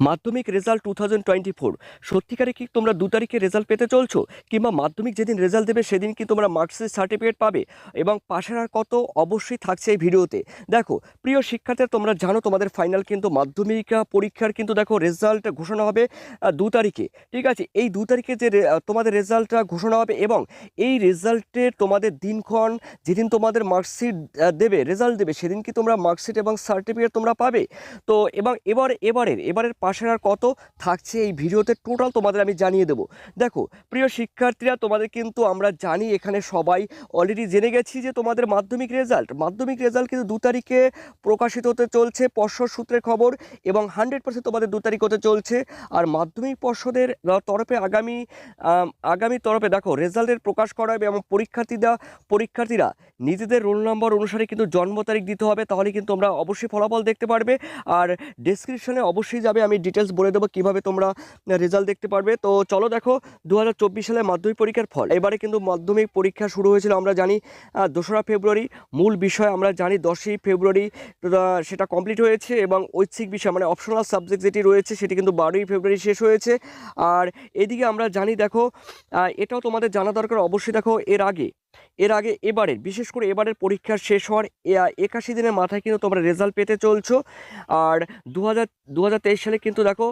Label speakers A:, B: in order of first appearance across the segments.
A: Madhyamik result two thousand twenty four সত্যিকারে কি তোমরা দু তারিখে রেজাল্ট পেতে চলছো? কিংবা মাধ্যমিক যেদিন রেজাল্ট দেবে, সেদিন কি তোমরা মার্কসের সার্টিফিকেট পাবে? এবং পাশের আর কত অবশ্যই থাকছে এই ভিডিওতে। দেখো, প্রিয় শিক্ষার্থীরা, তোমরা জানো তোমাদের ফাইনাল কিন্তু মাধ্যমিক পরীক্ষার কিন্তু দেখো রেজাল্ট ঘোষণা হবে দু তারিখে। ঠিক আছে? এই দু তারিখে যে তোমাদের রেজাল্টটা ঘোষণা হবে এবং এই রেজাল্টের তোমাদের দিনক্ষণ যেদিন তোমাদের মার্কশিট দেবে রেজাল্ট দেবে, সেদিন কি তোমরা মার্কশিট এবং সার্টিফিকেট তোমরা পাবে? তো, এবং এবার, এবারের এবারের পাশের আর কত থাকছে এই ভিডিওতে টোটাল তোমাদের আমি জানিয়ে দেবো। দেখো, প্রিয় শিক্ষার্থীরা, তোমাদের কিন্তু আমরা জানি, এখানে সবাই অলরেডি জেনে গেছি যে তোমাদের মাধ্যমিক রেজাল্ট মাধ্যমিক রেজাল্ট কিন্তু দু তারিখে প্রকাশিত হতে চলছে পর্ষদ সূত্রের খবর এবং হান্ড্রেড পার্সেন্ট তোমাদের দু তারিখ হতে চলছে। আর মাধ্যমিক পর্ষদের তরফে আগামী আগামী তরফে দেখো রেজাল্টের প্রকাশ করা হবে এবং পরীক্ষার্থীরা পরীক্ষার্থীরা নিজেদের রোল নম্বর অনুসারে কিন্তু জন্ম তারিখ দিতে হবে। তাহলে কিন্তু তোমরা অবশ্যই ফলাফল দেখতে পারবে। আর ডেসক্রিপশনে অবশ্যই যাবে, আমি ডিটেলস বলে দেবো কীভাবে তোমরা রেজাল্ট দেখতে পারবে। তো চলো দেখো দু হাজার চব্বিশ সালে মাধ্যমিক পরীক্ষার ফল। এবারে কিন্তু মাধ্যমিক পরীক্ষা শুরু হয়েছিল, আমরা জানি দোসরা ফেব্রুয়ারি। মূল বিষয় আমরা জানি, দশই ফেব্রুয়ারি সেটা কমপ্লিট হয়েছে এবং ঐচ্ছিক বিষয় মানে অপশনাল সাবজেক্ট যেটি রয়েছে, সেটি কিন্তু বারোই ফেব্রুয়ারি শেষ হয়েছে। আর এদিকে আমরা জানি, দেখো এটাও তোমাদের জানা দরকার, অবশ্যই দেখো, এর আগে এর আগে এবারের, বিশেষ করে এবারের পরীক্ষা শেষ হওয়ার একাশি দিনের মাথায় কিন্তু তোমরা রেজাল্ট পেতে চলছো। আর দু হাজার সালে কিন্তু দেখো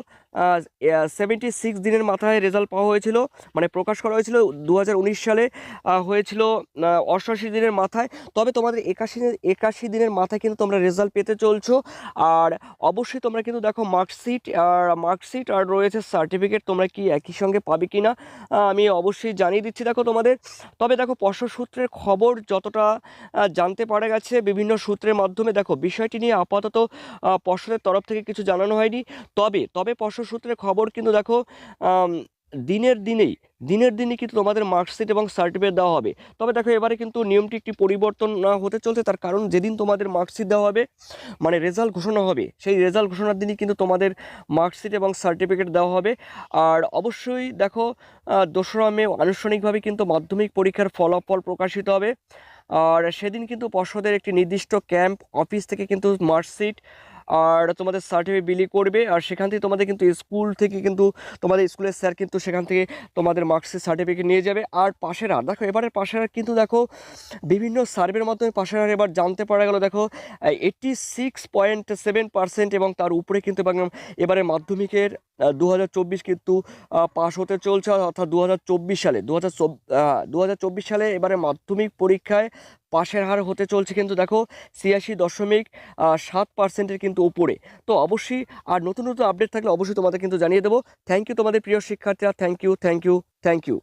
A: সেভেন্টি সিক্স দিনের মাথায় রেজাল্ট পাওয়া হয়েছিল মানে প্রকাশ করা হয়েছিল দু হাজার উনিশ সালে হয়েছিল অষ্টআশি দিনের মাথায়। তবে তোমাদের একাশি একাশি দিনের মাথায় কিন্তু তোমরা রেজাল্ট পেতে চলছো। আর অবশ্যই তোমরা কিন্তু দেখো মার্কশিট আর মার্কশিট আর রয়েছে সার্টিফিকেট তোমরা কি একই সঙ্গে পাবে কি না আমি অবশ্যই জানিয়ে দিচ্ছি দেখো তোমাদের। তবে দেখো পর্ষদ সূত্রের খবর যতটা জানতে পারা গেছে বিভিন্ন সূত্রের মাধ্যমে, দেখো বিষয়টি নিয়ে আপাতত পর্ষদের তরফ থেকে কিছু জানানো হয়নি। তবে তবে পর্ষদ সূত্রের খবর কিন্তু দেখো দিনের দিনেই দিনের দিনই কিন্তু তোমাদের মার্কশিট এবং সার্টিফিকেট দেওয়া হবে। তবে দেখো এবারে কিন্তু নিয়মটি একটি পরিবর্তন আহ, হতে চলছে তার কারণ যেদিন তোমাদের মার্কশিট দেওয়া হবে মানে রেজাল্ট ঘোষণা হবে সেই রেজাল্ট ঘোষণার দিনই কিন্তু তোমাদের মার্কশিট এবং সার্টিফিকেট দেওয়া হবে। আর অবশ্যই দেখো দোসরা মে আনুষ্ঠানিকভাবে কিন্তু মাধ্যমিক পরীক্ষার ফলাফল প্রকাশিত হবে। আর সেদিন কিন্তু পর্ষদের একটি নির্দিষ্ট ক্যাম্প অফিস থেকে কিন্তু মার্কশিট আর তোমাদের সার্টিফিকেট বিলি করবে, আর সেখান থেকে তোমাদের কিন্তু স্কুল থেকে কিন্তু তোমাদের স্কুলের স্যার কিন্তু সেখান থেকে তোমাদের মার্কশিট সার্টিফিকেট নিয়ে যাবে। আর পাশের আর, দেখো এবারে পাশের আর কিন্তু দেখো, বিভিন্ন সার্ভের মাধ্যমে পাশের আর এবার জানতে পারা গেল, দেখো eighty six point seven percent এবং তার উপরে কিন্তু এবং এবারে মাধ্যমিকের দু হাজার চব্বিশ কিন্তু পাশ হতে চলছে, অর্থাৎ দু হাজার চব্বিশ সালে দু সালে এবারে মাধ্যমিক পরীক্ষায় পাশের হার হতে চলছে কিন্তু দেখো ছিয়াশি দশমিক সাত পার্সেন্টের কিন্তু উপরে। তো অবশ্যই আর নতুন নতুন আপডেট থাকলে অবশ্যই তোমাদের কিন্তু জানিয়ে দেবো। থ্যাংক ইউ তোমাদের প্রিয় শিক্ষার্থীরা। Thank you thank you thank you